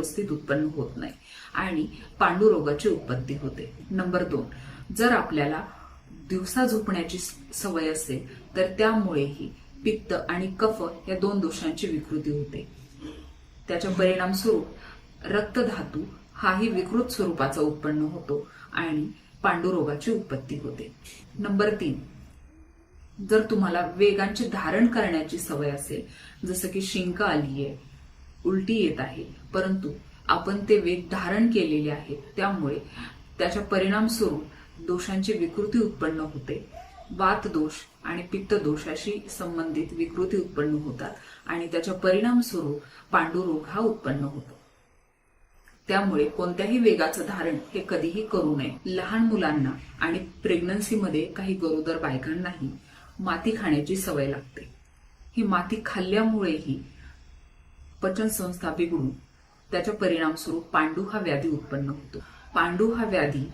व्यवस्थित उत्पन्न होत नाही. आणि पांडुरोगाची उत्पत्ती होते. नंबर दोन जर आपल्याला दिवसा झोपण्याची सवय असेल तर त्यामुळेही पित्त आणि कफ या दोन दोषांची विकृती होते. त्याच्या परिणाम स्वरूप रक्तधातू हाही विकृत स्वरूपाचा उत्पन्न होतो आणि पांडुरोगाची उत्पत्ती होते. नंबर तीन जर तुम्हाला वेगांचे धारण करण्याची सवय असेल जसं की शिंक आली आहे उलटी येत आहे. परंतु आपण ते वेग धारण केलेले आहेत त्यामुळे त्याच्या परिणाम स्वरूप दोषांची विकृती उत्पन्न होते. वात दोष आणि पित्त दोषाशी संबंधित विकृती उत्पन्न होतात आणि त्याच्या परिणाम स्वरूप पांडुरोग हा उत्पन्न होतो. त्यामुळे कोणत्याही वेगाचं धारण हे कधीही करू नये. लहान मुलांना आणि प्रेग्नन्सीमध्ये काही गरोदर बायकांनाही माती खाण्याची सवय लागते. ही माती खाल्ल्यामुळेही पचनसंस्था बिघडून त्याच्या परिणाम स्वरूप पांडू हा व्याधी उत्पन्न होतो. पांडू हा व्याधी